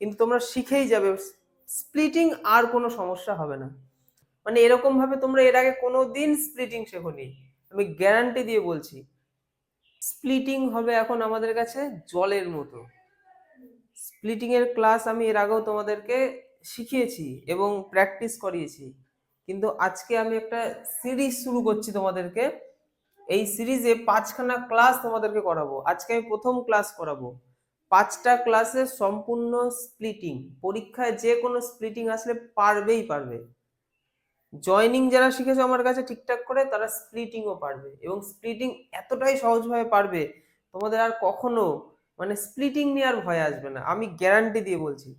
কিন্তু তোমরা শিখেই যাবে। স্প্লিটিং আর কোনো সমস্যা হবে না। মানে এরকম ভাবে তোমরা এর আগে কোনো দিন স্প্লিটিং শেখোনি। আমি গ্যারান্টি দিয়ে বলছি স্প্লিটিং হবে এখন আমাদের কাছে জলের মতো। স্প্লিটিং এর ক্লাস আমি এর আগেও তোমাদেরকে শিখিয়েছি এবং প্র্যাকটিস করিয়েছি। কিন্তু আজকে আমি একটা সিরিজ শুরু করছি তোমাদেরকে। এই সিরিজে পাঁচখানা ক্লাস তোমাদেরকে করাবো। আজকে আমি প্রথম ক্লাস করাবো। পাঁচটা ক্লাসে সম্পূর্ণ স্প্লিটিং পরীক্ষায় যে কোনো স্প্লিটিং আসলে পারবেই পারবে। জয়নিং যারা শিখেছো আমার কাছে ঠিকঠাক করে, তারা স্প্লিটিংও পারবে। এবং স্প্লিটিং এতটাই সহজভাবে পারবে, তোমাদের আর কখনো মানে স্প্লিটিং নিয়ে আর ভয় আসবে না। আমি গ্যারান্টি দিয়ে বলছি।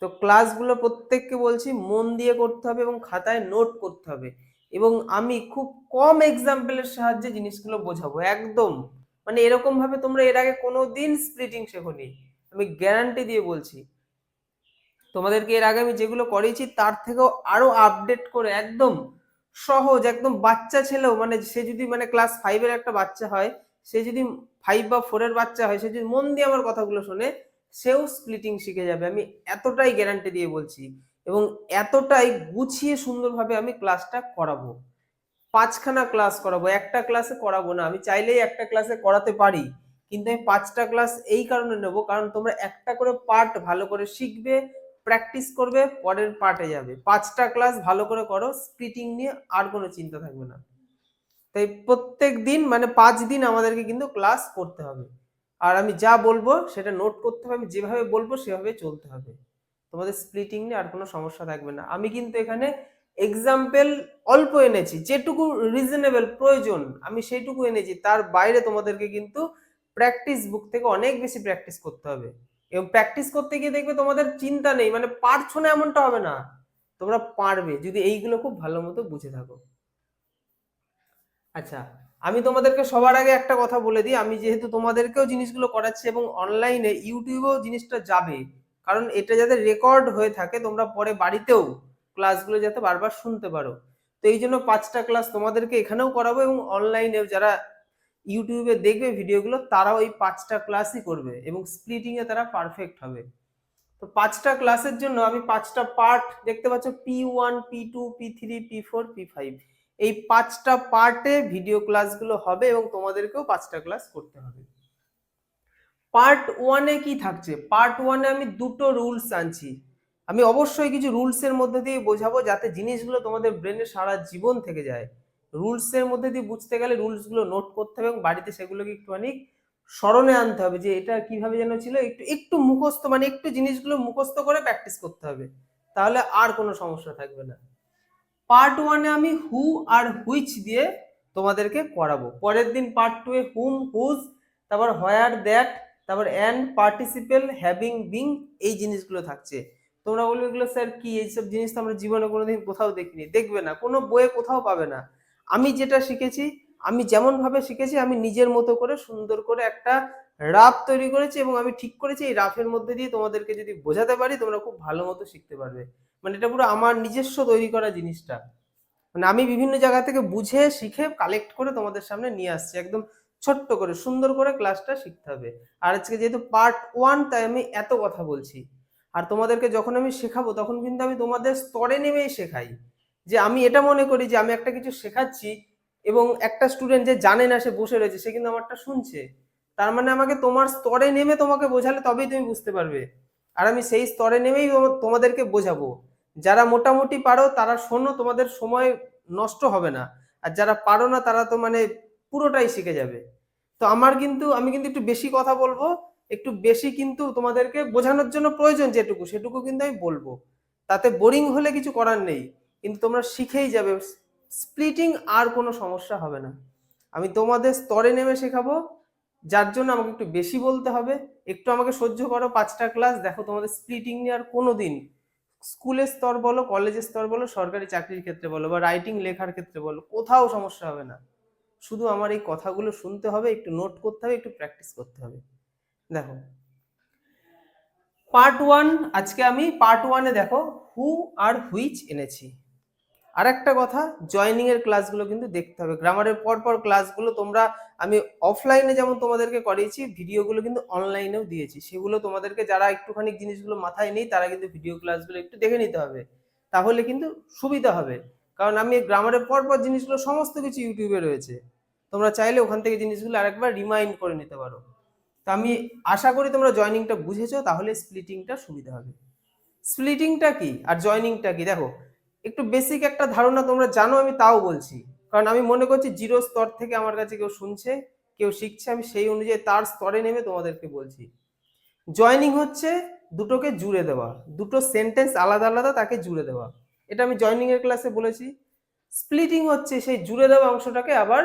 তো ক্লাসগুলো প্রত্যেককে বলছি, মন দিয়ে করতে হবে এবং খাতায় নোট করতে হবে। এবং আমি খুব কম এক্সাম্পলের সাহায্যে জিনিসগুলো বোঝাবো, একদম। মানে এরকম ভাবে তোমরা এর আগে কোনো দিন স্প্লিটিং শেখোনি আমি গ্যারান্টি দিয়ে বলছি, তোমাদেরকে এর আগে আমি যেগুলো করিয়েছি তার থেকেও আরও আপডেট করে একদম সহজ, একদম বাচ্চা ছেলেও মানে সে যদি মানে ক্লাস ফাইভের একটা বাচ্চা হয়, সে যদি ফাইভ বা ফোরের বাচ্চা হয়, সে যদি মন দিয়ে আমার কথাগুলো শোনে, সেও স্প্লিটিং শিখে যাবে। আমি এতটাই গ্যারান্টি দিয়ে বলছি এবং এতটাই গুছিয়ে সুন্দরভাবে আমি ক্লাসটা করাবো। পাঁচখানা ক্লাস করাবো, একটা ক্লাসে করাবো না। আমি চাইলেই একটা ক্লাসে করাতে পারি, কিন্তু আমি পাঁচটা ক্লাস এই কারণে নেব, কারণ তোমরা একটা করে পার্ট ভালো করে শিখবে প্র্যাকটিস করবে, পরের পার্টে যাবে। পাঁচটা ক্লাস ভালো করে করো স্প্লিটিং নিয়ে আর কোনো চিন্তা থাকবে না। তাই প্রত্যেক দিন মানে পাঁচ দিন আমাদেরকে কিন্তু ক্লাস করতে হবে। আর আমি যা বলব, সেটা নোট করতে হবে, আমি যেভাবে বলব, সেভাবে চলতে হবে। তোমাদের স্প্লিটিং নিয়ে আর কোনো সমস্যা থাকবে না। আমি কিন্তু এখানে এক্সাম্পল অল্প এনেছি, যেটুকু রিজনেবল প্রয়োজন, আমি সেইটুকু এনেছি। তার বাইরে তোমাদেরকে কিন্তু প্র্যাকটিস বুক থেকে অনেক বেশি প্র্যাকটিস করতে হবে। এবং প্র্যাকটিস করতে গিয়ে দেখবে তোমাদের চিন্তা নেই মানে পারছ না এমনটা হবে না। তোমরা পারবে, যদি এইগুলো খুব ভালো মতো বুঝে থাকো। আচ্ছা আমি তোমাদেরকে সবার আগে একটা কথা বলে দিই। আমি যেহেতু তোমাদেরকেও জিনিসগুলো করাচ্ছি এবং অনলাইনে ইউটিউবেও জিনিসটা যাবে। কারণ এটা যাতে রেকর্ড হয়ে থাকে, তোমরা পরে বাড়িতেও ক্লাসগুলো যাতে বারবার শুনতে পারো। তো এই জন্য পাঁচটা ক্লাস তোমাদেরকে এখানেও করাবো এবং অনলাইনে যারা ইউটিউবে দেখবে ভিডিওগুলো তারাও এই পাঁচটা ক্লাসই করবে এবং স্প্লিটিংয়ে তারা পারফেক্ট হবে। তো পাঁচটা ক্লাসের জন্য আমি পাঁচটা পার্ট দেখতে পাচ্ছ P one P two P three P four P five এই পাঁচটা পার্টে ভিডিও ক্লাসগুলো হবে এবং তোমাদেরকেও পাঁচটা ক্লাস করতে হবে। পার্ট ওয়ানে কি থাকছে? পার্ট ওয়ানে আমি দুটো রুলস আনছি। আমি অবশ্যই কিছু রুলসের মধ্যে দিয়ে বোঝাবো যাতে জিনিসগুলো তোমাদের ব্রেনে সারা জীবন থেকে যায়। রুলসের মধ্যে দিয়ে বুঝতে গেলে রুলসগুলো নোট করতে হবে এবং বাড়িতে সেগুলোকে একটুখানি স্মরণে আনতে হবে যে এটা কীভাবে যেন ছিল। একটু একটু মুখস্থ মানে একটু জিনিসগুলো মুখস্থ করে প্র্যাকটিস করতে হবে। তাহলে আর কোনো সমস্যা থাকবে না। পার্ট ওয়ানে আমি হু আর হুইচ দিয়ে তোমাদেরকে করাবো। পরের দিন পার্ট টু এ হুম হুজ তারপর হোয়ার দ্যাট তারপর অ্যান্ড পার্টিসিপেল হ্যাভিং বিং এই জিনিসগুলো থাকছে। তোমরা বলবে এগুলো স্যার কি? এইসব জিনিস তো আমরা জীবনে কোনোদিন কোথাও দেখিনি। দেখবে না, কোনো বইয়ে কোথাও পাবে না। আমি যেটা শিখেছি, আমি যেমন ভাবে শিখেছি, আমি নিজের মতো করে সুন্দর করে একটা রাফ তৈরি করেছি এবং আমি ঠিক করেছি এই রাফের মধ্যে দিয়ে তোমাদেরকে যদি বোঝাতে পারি, তোমরা খুব ভালো মতো শিখতে পারবে। মানে এটা পুরো আমার নিজস্ব তৈরি করা জিনিসটা। মানে আমি বিভিন্ন জায়গা থেকে বুঝে, শিখে কালেক্ট করে তোমাদের সামনে নিয়ে আসছি। একদম ছোট্ট করে, সুন্দর করে ক্লাসটা শিখতে হবে। আর আজকে যেহেতু পার্ট ওয়ান তাই আমি এত কথা বলছি। আর তোমাদেরকে যখন আমি শেখাবো, তখন কিন্তু আমি তোমাদের স্তরে নেমেই শেখাই। যে আমি এটা মনে করি যে আমি একটা কিছু শেখাচ্ছি এবং একটা স্টুডেন্ট যে জানে না সে বসে রয়েছে, সে কিন্তু আমারটা শুনছে। তার মানে আমাকে তোমার স্তরে নেমে তোমাকে বোঝালে তবেই তুমি বুঝতে পারবে। আর আমি সেই স্তরে নেমেই তোমাদেরকে বোঝাবো। যারা মোটামুটি পারো, তারা শোনো, তোমাদের সময় নষ্ট হবে না। আর যারা পারো না, তারা তো মানে পুরোটাই শিখে যাবে। তো আমার কিন্তু আমি কিন্তু একটু বেশি কথা বলব। একটু বেশি কিন্তু তোমাদেরকে বোঝানোর জন্য প্রয়োজন যেটুকু, সেটুকু কিন্তু আমি বলব। তাতে বোরিং হলে কিছু করার নেই, কিন্তু তোমরা শিখেই যাবে। স্প্লিটিং আর কোনো সমস্যা হবে না। আমি তোমাদের স্তরে নেমে শেখাবো, যার জন্য আমাকে একটু বেশি বলতে হবে। একটু আমাকে সহ্য করো, পাঁচটা ক্লাস দেখো তোমাদের স্প্লিটিং নিয়ে আর কোনো দিন স্কুলের স্তর বলো কলেজের স্তর বলো, সরকারি চাকরির ক্ষেত্রে বলো, বা রাইটিং লেখার ক্ষেত্রে বলো, কোথাও সমস্যা হবে না। শুধু আমার এই কথাগুলো শুনতে হবে, একটু নোট করতে হবে, একটু প্র্যাকটিস করতে হবে। দেখো। পার্ট ওয়ান আজকে আমি পার্ট ওয়ানে দেখো হু আর হুইচ এনেছি। আর একটা কথা জয়নিং ক্লাসগুলো কিন্তু দেখতে হবে। গ্রামারের পর পর ক্লাসগুলো তোমরা, আমি অফলাইনে যেমন তোমাদেরকে করিয়েছি ভিডিওগুলো কিন্তু অনলাইনেও দিয়েছি। সেগুলো তোমাদেরকে যারা একটুখানি জিনিসগুলো মাথায় নেই, তারা কিন্তু ভিডিও ক্লাসগুলো একটু দেখে নিতে হবে। তাহলে কিন্তু সুবিধা হবে। কারণ আমি গ্রামারের পর পর জিনিসগুলো সমস্ত কিছু ইউটিউবে রয়েছে। তোমরা চাইলে ওখান থেকে জিনিসগুলো আরেকবার রিমাইন্ড করে নিতে পারো। তো আমি আশা করি তোমরা জয়নিংটা বুঝেছ, তাহলে স্প্লিটিংটা সুবিধা হবে। স্প্লিটিংটা কি আর জয়নিংটা কি? দেখো, একটু বেসিক একটা ধারণা তোমরা জানো, আমি তাও বলছি। কারণ আমি মনে করছি জিরো স্তর থেকে আমার কাছে কেউ শুনছে, কেউ শিখছে, আমি সেই অনুযায়ী তার স্তরে নেমে তোমাদেরকে বলছি। জয়নিং হচ্ছে দুটোকে জুড়ে দেওয়া, দুটো সেন্টেন্স আলাদা আলাদা তাকে জুড়ে দেওয়া। এটা আমি জয়নিং এর ক্লাসে বলেছি। স্প্লিটিং হচ্ছে সেই জুড়ে দেওয়া অংশটাকে আবার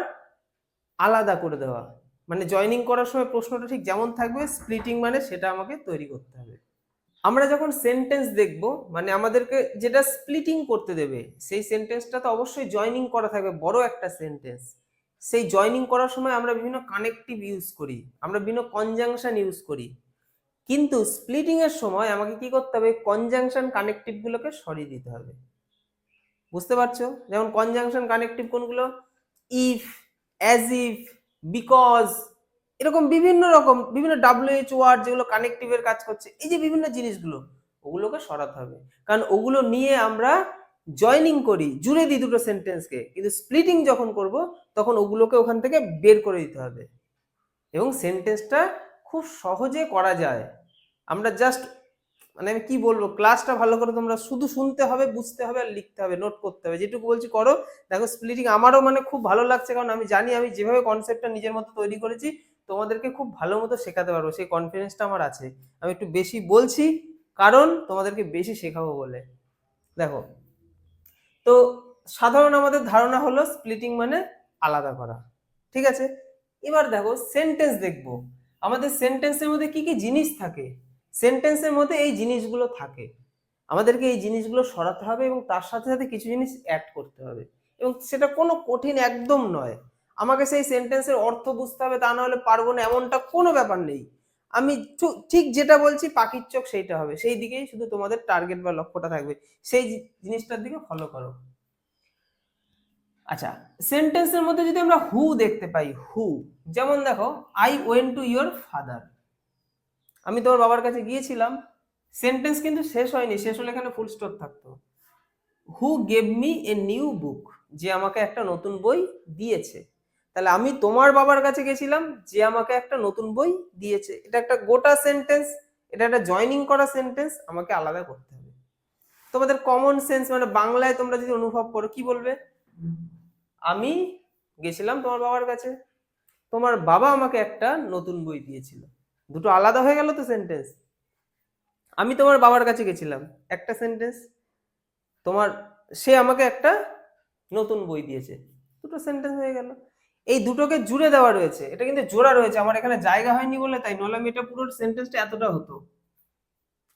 আলাদা করে দেওয়া। মানে জয়নিং করার সময় প্রশ্নটা ঠিক যেমন থাকবে স্প্লিটিং মানে সেটা আমাকে তৈরি করতে হবে। আমরা যখন সেন্টেন্স দেখব মানে আমাদেরকে যেটা স্প্লিটিং করতে দেবে, সেই সেন্টেন্সটা তো অবশ্যই জয়নিং করা থাকবে, বড় একটা সেন্টেন্স সেই জয়নিং করার সময় আমরা বিভিন্ন কানেকটিভ ইউজ করি, আমরা বিভিন্ন কনজাংশন ইউজ করি। কিন্তু স্প্লিটিং এর সময় আমাকে কি করতে হবে? কনজাংশন কানেকটিভ গুলোকে সরিয়ে দিতে হবে। বুঝতে পারছ? যেমন কনজাংশন কানেকটিভ কোনগুলো? ইফ অ্যাজ ইফ বিকজ এরকম বিভিন্ন রকম, বিভিন্ন ডাব্লিউএইচ ওয়ার্ড যেগুলো কানেকটিভের কাজ করছে, এই যে বিভিন্ন জিনিসগুলো, ওগুলোকে সরাতে হবে। কারণ ওগুলো নিয়ে আমরা জয়নিং করি, জুড়ে দিই দুটো সেন্টেন্সকে কিন্তু স্প্লিটিং যখন করব, তখন ওগুলোকে ওখান থেকে বের করে দিতে হবে। এবং সেন্টেন্সটা খুব সহজে করা যায়। আমরা জাস্ট মানে আমি কি বলব? ক্লাসটা ভালো করে তোমরা শুধু শুনতে হবে, বুঝতে হবে আর লিখতে হবে নোট করতে হবে। যেটুকু বলছি করো। দেখো স্প্লিটিং আমারও মানে খুব ভালো লাগছে কারণ আমি জানি আমি যেভাবে কনসেপ্টটা নিজের মতো তৈরি করেছি, তোমাদেরকে খুব ভালো মতো শেখাতে পারব। সেই কনফিডেন্সটা আমার আছে। আমি একটু বেশি বলছি কারণ তোমাদেরকে বেশি শেখাবো বলে। দেখো, তো সাধারণ আমাদের ধারণা হলো স্প্লিটিং মানে আলাদা করা। ঠিক আছে? এবার দেখো সেন্টেন্স দেখব। আমাদের সেন্টেন্সের মধ্যে কি কি জিনিস থাকে? সেন্টেন্সের মধ্যে এই জিনিসগুলো থাকে। আমাদেরকে এই জিনিসগুলো সরাতে হবে এবং তার সাথে সাথে কিছু জিনিস অ্যাড করতে হবে। এবং সেটা কোনো কঠিন একদম নয়। আমাকে সেই সেন্টেন্সের অর্থ বুঝতে হবে, তা না হলে পারব না, এমনটা কোনো ব্যাপার নেই। আমি ঠিক যেটা বলছি, পাখির চোখ সেইটা হবে। সেই দিকেই শুধু তোমাদের টার্গেট বা লক্ষ্যটা থাকবে। সেই জিনিসটার দিকে ফলো করো। আচ্ছা সেন্টেন্সের মধ্যে যদি আমরা হু দেখতে পাই হু যেমন দেখো I went to your father আমি তোমার বাবার কাছে গিয়েছিলাম। সেন্টেন্স কিন্তু শেষ হয়নি, শেষ হলে এখানে ফুল স্টপ থাকতো। Who gave me a new book যে আমাকে একটা নতুন বই দিয়েছে। তাহলে আমি তোমার বাবার কাছে গেছিলাম, যে আমাকে একটা নতুন বই দিয়েছে। এটা একটা গোটা সেন্টেন্স এটা একটা জয়নিং করা সেন্টেন্স আমাকে আলাদা করতে হবে। তোমাদের কমন সেন্স মানে বাংলায় তোমরা যদি অনুভব করো, কি বলবে? আমি গেছিলাম তোমার বাবার কাছে, তোমার বাবা আমাকে একটা নতুন বই দিয়েছিল। দুটো আলাদা হয়ে গেল তো সেন্টেন্স আমি তোমার বাবার কাছে গেছিলাম, একটা সেন্টেন্স তোমার, সে আমাকে একটা নতুন বই দিয়েছে, দুটো সেন্টেন্স হয়ে গেল। এই দুটোকে জুড়ে দেওয়া রয়েছে, এটা কিন্তু জোড়া রয়েছে, আমার এখানে জায়গা হয়নি বলে, তাই নলে আমি এটা পুরো সেন্টেন্সটা এতটা হতো।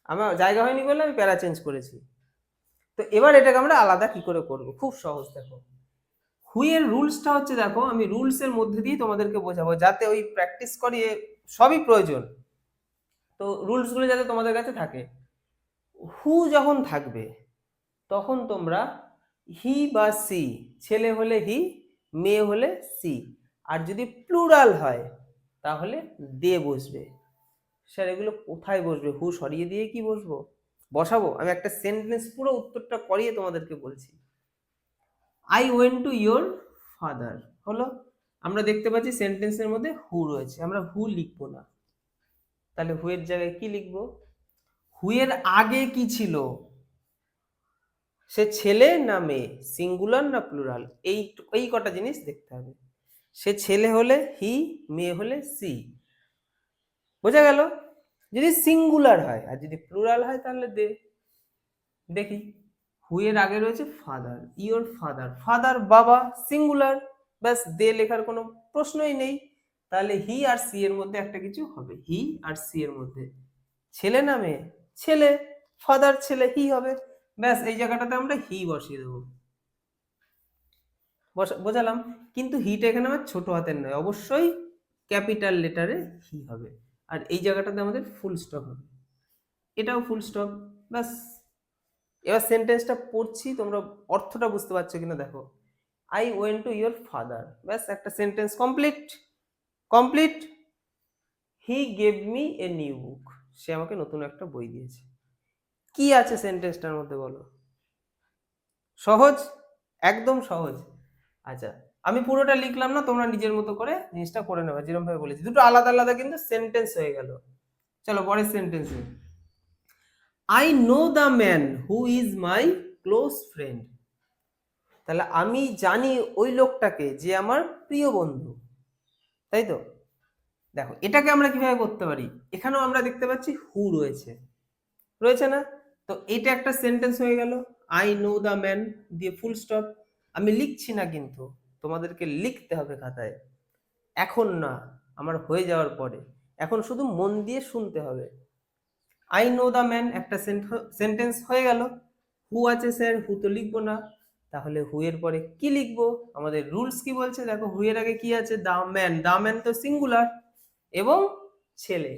আমার জায়গা হয়নি বলে আমি প্যারা চেঞ্জ করেছি। তো এবার এটাকে আমরা আলাদা কি করে করব? খুব সহজ, দেখো। হুইয়ের রুলসটা হচ্ছে, দেখো, আমি রুলসের মধ্যে দিয়ে তোমাদেরকে বোঝাবো, যাতে ওই প্র্যাকটিস করিয়ে সবই প্রয়োজন। তো রুলসগুলো যাতে তোমাদের কাছে থাকে। হু যখন থাকবে, তখন তোমরা হি বা সি ছেলে হলে হি মেয়ে হলে সি আর যদি প্লুরাল হয়, তাহলে দে বসবে। স্যার এগুলো কোথায় বসবে? হু সরিয়ে দিয়ে কি বসবো? বসাবো? আমি একটা সেন্টেন্স পুরো উত্তরটা করিয়ে তোমাদেরকে বলছি। I went to your father হলো আমরা দেখতে পাচ্ছি সেন্টেন্সের মধ্যে হু রয়েছে। আমরা হু লিখব না। তাহলে হুয়ের জায়গায় কি লিখব? হুয়ের আগে কি ছিল? সে ছেলে না মেয়ে? সিঙ্গুলার না প্লুরাল এই এই কটা জিনিস দেখতে হবে। সে ছেলে হলে হি মেয়ে হলে সি বোঝা গেল? যদি সিঙ্গুলার হয়, আর যদি প্লুরাল হয় তাহলে দে। দেখি। হুয়ের আগে রয়েছে ফাদার ইওর ফাদার ফাদার বাবা সিঙ্গুলার ব্যাস, দে লেখার কোনো প্রশ্নই নেই। তাহলে হি আর সি এর মধ্যে একটা কিছু হবে। হি আর সি এর মধ্যে। ছেলে না মেয়ে? ছেলে। ফাদার ছেলে, হি হবে। ব্যাস, এই জায়গাটাতে আমরা হি বসিয়ে দেবো। বোঝালাম? কিন্তু হিটা এখানে আমার ছোট হাতের নয়। অবশ্যই ক্যাপিটাল লেটারে হি হবে। আর এই জায়গাটাতে আমাদের ফুল স্টপ হবে। এটাও ফুল স্টপ ব্যাস, এবার সেন্টেন্সটা পড়ছি। তোমরা অর্থটা বুঝতে পারছ কিনা দেখো। I went to your father ব্যাস, একটা sentence complete complete he gave me a new book সে আমাকে নতুন একটা বই দিয়েছে। কি আছে সেন্টেন্সটার মধ্যে বলো? সহজ? একদম সহজ। আচ্ছা আমি পুরোটা লিখলাম না, তোমরা নিজের মতো করে জিনিসটা করে নেবে যেরকম ভাবে বলেছি। দুটো আলাদা আলাদা কিন্তু সেন্টেন্স হয়ে গেল। চলো, পরের সেন্টেন্সে I know the man who is my close friend তাহলে আমি জানি ওই লোকটাকে যে আমার প্রিয় বন্ধু। তাই তো? দেখো, এটাকে আমরা কীভাবে করতে পারি? এখানেও আমরা দেখতে পাচ্ছি হু রয়েছে। রয়েছে না? তো এটা একটা সেন্টেন্স হয়ে গেল। আই নো দ্য ম্যান দিয়ে ফুল স্টপ আমি লিখছি না কিন্তু, তোমাদেরকে লিখতে হবে খাতায়। এখন না, আমার হয়ে যাওয়ার পরে। এখন শুধু মন দিয়ে শুনতে হবে। আই নো দ্য ম্যান একটা সেন্টেন্স হয়ে গেল। হু আছে স্যার হু তো লিখব না। তাহলে হু এর পরে কি লিখব? আমাদের রুলস কি বলছে? দেখো হুয়ের আগে কি আছে? দা ম্যান দা ম্যান তো সিঙ্গুলার এবং ছেলে।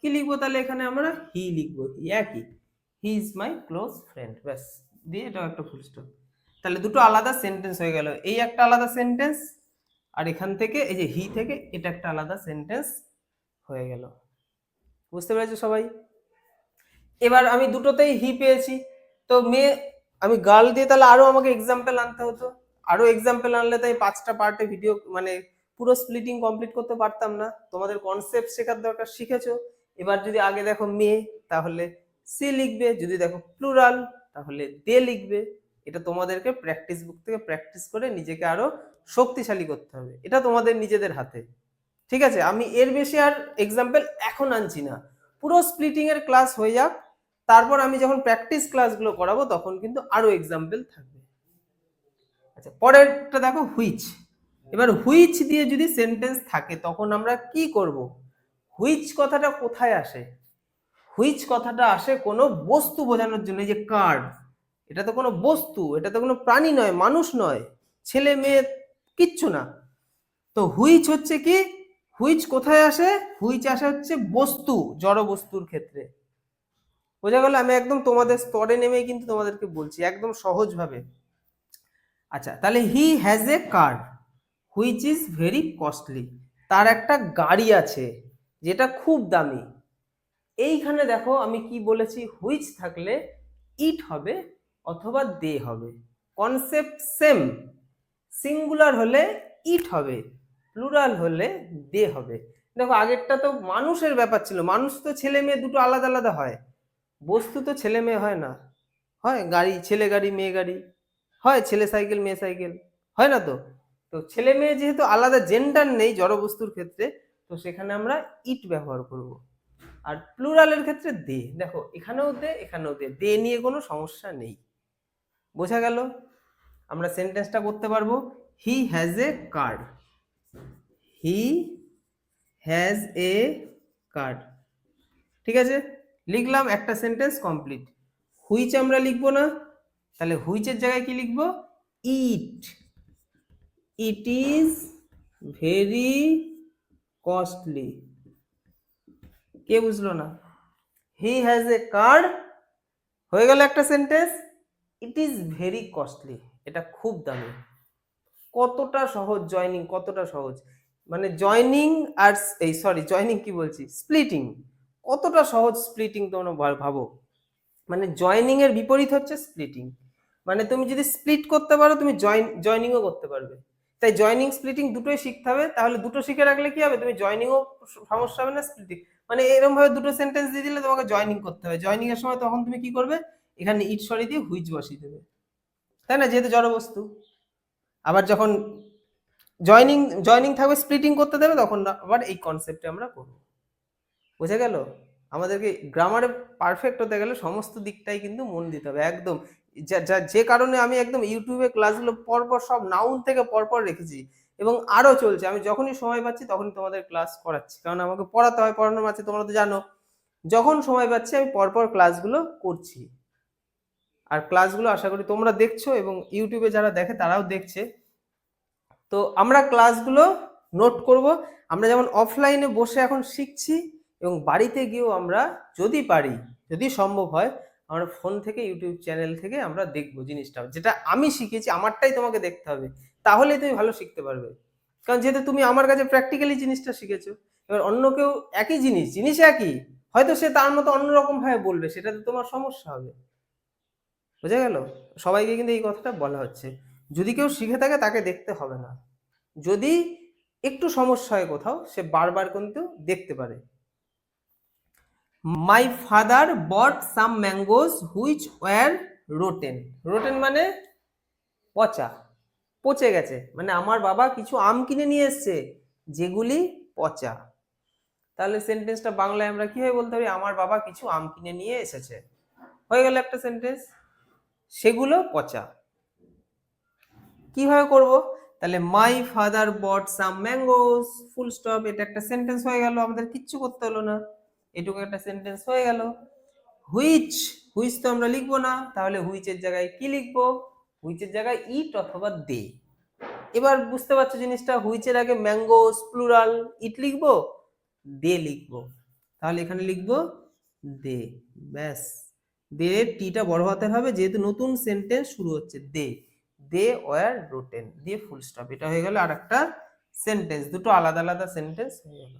কি লিখব তাহলে এখানে আমরা? হি লিখব। হি একই। He is my close friend ব্যাস। দিয়ে এটাও একটা ফুল স্টপ তাহলে দুটো আলাদা সেন্টেন্স হয়ে গেল। এই একটা আলাদা সেন্টেন্স আর এখান থেকে, এই যে হি থেকে, এটা একটা আলাদা সেন্টেন্স হয়ে গেল। বুঝতে পেরেছ সবাই? এবার আমি দুটোতেই হি পেয়েছি। তো মেয়ে আমি গার্ল দিয়ে তাহলে আরও আমাকে এক্সাম্পল আনতে হতো। আরও এক্সাম্পল আনলে তাই পাঁচটা পার্টে ভিডিও মানে পুরো স্প্লিটিং কমপ্লিট করতে পারতাম না। তোমাদের কনসেপ্ট শেখার দরকার, শিখেছো? এবার যদি আগে দেখো মেয়ে, তাহলে সি লিখবে। যদি দেখো প্লুরাল তাহলে দে লিখবে। এটা তোমাদেরকে প্র্যাকটিস বুক থেকে প্র্যাকটিস করে নিজেকে আরও শক্তিশালী করতে হবে। এটা তোমাদের নিজেদের হাতে। ঠিক আছে? আমি এর বেশি আর এক্সাম্পল এখন আনছি না। পুরো স্প্লিটিং এর ক্লাস হয়ে যাক। তারপর আমি যখন প্র্যাকটিস ক্লাসগুলো করাবো, তখন কিন্তু আরও এক্সাম্পল থাকবে। আচ্ছা পরেরটা দেখো হুইচ এবার হুইচ দিয়ে যদি সেন্টেন্স থাকে, তখন আমরা কি করব? হুইচ কথাটা কোথায় আসে? হুইচ কথাটা আসে কোনো বস্তু বোঝানোর জন্য যে কার্ড এটা তো কোনো বস্তু, এটা তো কোনো প্রাণী নয়, মানুষ নয়, ছেলে, মেয়ে, কিচ্ছু না। তো হুইচ হচ্ছে কি? হুইচ কোথায় আসে? হুইচ আসে হচ্ছে বস্তু, জড় বস্তুর ক্ষেত্রে। বোঝা গেল আমি একদম তোমাদের স্তরে নেমে কিন্তু তোমাদেরকে বলছি, একদম সহজভাবে। আচ্ছা তাহলে he has a car which is very costly তার একটা গাড়ি আছে, যেটা খুব দামি। এইখানে দেখো আমি কি বলেছি হুইচ থাকলে ইট হবে অথবা দে হবে। কনসেপ্ট সেম সিঙ্গুলার হলে ইট হবে প্লুরাল হলে দে হবে। দেখো আগেরটা তো মানুষের ব্যাপার ছিল, মানুষ তো ছেলে মেয়ে দুটো আলাদা আলাদা হয়। বস্তু তো ছেলে মেয়ে হয় না। হয় গাড়ি, ছেলে গাড়ি, মেয়ে গাড়ি। হয় ছেলে সাইকেল, মেয়ে সাইকেল। হয় না তো? তো ছেলে মেয়ে যেহেতু আলাদা জেন্ডার নেই জড়বস্তুর ক্ষেত্রে, তো সেখানে আমরা ইট ব্যবহার করব। আর প্লুরালের ক্ষেত্রে দে দেখো, এখানেও দে এখানেও দে দে নিয়ে কোনো সমস্যা নেই। বোঝা গেল? আমরা সেন্টেন্সটা করতে পারব। He has a card he has a card ঠিক আছে? লিখলাম একটা সেন্টেন্স কমপ্লিট হুইচ আমরা লিখব না? তাহলে হুইচের জায়গায় কি লিখব? It it is very costly কে বুঝলো না? হি হ্যাজ এ কার্ড হয়ে গেল একটা sentence it is very costly এটা খুব দামি। কতটা সহজ জয়নিং কতটা সহজ। মানে জয়নিং আর এই সরি জয়নিং কি বলছি? স্প্লিটিং কতটা সহজ স্প্লিটিং তোমরা ভাবো? মানে জয়নিং এর বিপরীত হচ্ছে স্প্লিটিং মানে তুমি যদি স্প্লিট করতে পারো, তুমি জয়েন জয়নিংও করতে পারবে। তাই জয়নিং স্প্লিটিং দুটোই শিখতে হবে। তাহলে দুটো শিখে রাখলে কি হবে? তুমি জয়নিংও সমস্যা হবে না স্প্লিটিং মানে এরকম ভাবে দুটো সেন্টেন্স দিয়ে দিলে তোমাকে জয়নিং করতে হবে। জয়নিং এর সময় তখন তুমি কি করবে? এখানে ইট সরি দিয়ে হুইচ বসিয়ে দেবে। তাই না? যেহেতু জড়বস্তু আবার যখন জয়নিং জয়নিং থাকবে স্প্লিটিং করতে দেবে, তখন আবার এই কনসেপ্টে আমরা করব। বুঝে গেল? আমাদেরকে গ্রামারে পারফেক্ট হতে গেলে সমস্ত দিকটাই কিন্তু মন দিতে হবে, একদম। যা, যা- কারণে আমি একদম ইউটিউবে ক্লাসগুলো পরপর সব নাউন থেকে পরপর রেখেছি এবং আরও চলছে। আমি যখনই সময় পাচ্ছি তখনই তোমাদের ক্লাস করাচ্ছি, কারণ আমাকে পড়াতে হয়, পড়ানোর মাঝে তোমরা তো জানো। যখন সময় পাচ্ছি আমি পরপর ক্লাসগুলো করছি। আর ক্লাসগুলো আশা করি তোমরা দেখছ এবং ইউটিউবে যারা দেখে তারাও দেখছে। তো আমরা ক্লাসগুলো নোট করব। আমরা যেমন অফলাইনে বসে এখন শিখছি এবং বাড়িতে গিয়েও আমরা যদি পারি, যদি সম্ভব হয়, আমরা ফোন থেকে ইউটিউব চ্যানেল থেকে আমরা দেখব জিনিসটা। যেটা আমি শিখেছি, আমারটাই তোমাকে দেখতে হবে। তাহলেই তুমি ভালো শিখতে পারবে। কারণ যেহেতু তুমি আমার কাছে প্র্যাকটিক্যালি জিনিসটা শিখেছো, এবার অন্য কেউ একই জিনিস জিনিস একই, হয়তো সে তার মতো অন্যরকম ভাবে বলবে সেটাতে তোমার সমস্যা হবে। বোঝা গেল? সবাইকে কিন্তু এই কথাটা বলা হচ্ছে। যদি কেউ শিখে থাকে, তাকে দেখতে হবে না। যদি একটু সমস্যা হয় কোথাও, সে বারবার কিন্তু দেখতে পারে। My father bought some mangoes which were rotten rotten মানে পচা, পচে গেছে। মানে আমার বাবা কিছু আম কিনে নিয়ে এসছে যেগুলি পচা। তাহলে সেন্টেন্সটা বাংলায় আমরা কীভাবে বলতে পারি? আমার বাবা কিছু আম কিনে নিয়ে এসেছে। হয়ে গেল একটা সেন্টেন্স সেগুলো পচা। কীভাবে করব? তাহলে my father bought some mangoes full stop এটা একটা সেন্টেন্স হয়ে গেল। আমাদের কিচ্ছু করতে হলো না। এটুকু একটা সেন্টেন্স হয়ে গেল। হুইচ হুইচ তো আমরা লিখব না, তাহলে হুইচের জায়গায় কি লিখব? হুইচের জায়গায় ইট অথবা দে এবার বুঝতে পারছ জিনিসটা হুইচের আগে ম্যাঙ্গোস প্লুরাল ইট লিখব? দে লিখব। তাহলে এখানে লিখব দে ব্যাস। দে টিটা বড় হাতের হবে, যেহেতু নতুন সেন্টেন্স শুরু হচ্ছে দে দে ওয়ার রোটেন দিয়ে ফুল স্টপ এটা হয়ে গেল আর একটা সেন্টেন্স দুটো আলাদা আলাদা সেন্টেন্স হয়ে গেল।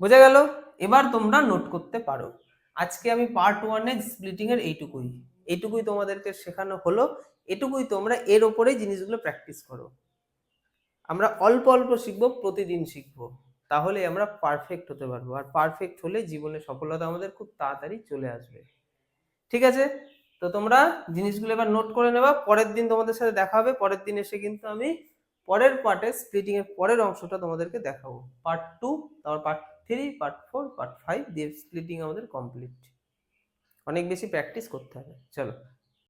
বোঝা গেল? এবার তোমরা নোট করতে পারো। আজকে আমি পার্ট ওয়ানে স্প্লিটিং এর এইটুকুই। এইটুকুই তোমাদেরকে শেখানো হলো। এটুকুই তোমরা এর ওপরেই জিনিসগুলো প্র্যাকটিস করো। আমরা অল্প অল্প শিখব, প্রতিদিন শিখব। তাহলে আমরা পারফেক্ট হতে পারব। আর পারফেক্ট হলে জীবনে সফলতা আমাদের খুব তাড়াতাড়ি চলে আসবে। ঠিক আছে? তো তোমরা জিনিসগুলো এবার নোট করে নেবা। পরের দিন তোমাদের সাথে দেখা হবে। পরের দিন এসে কিন্তু আমি পরের পার্টে স্প্লিটিং এর পরের অংশটা তোমাদেরকে দেখাবো। পার্ট টু তারপর part three part four part five দিয়ে স্প্লিটিং আমাদের কমপ্লিট অনেক বেশি প্র্যাকটিস করতে হবে। চলো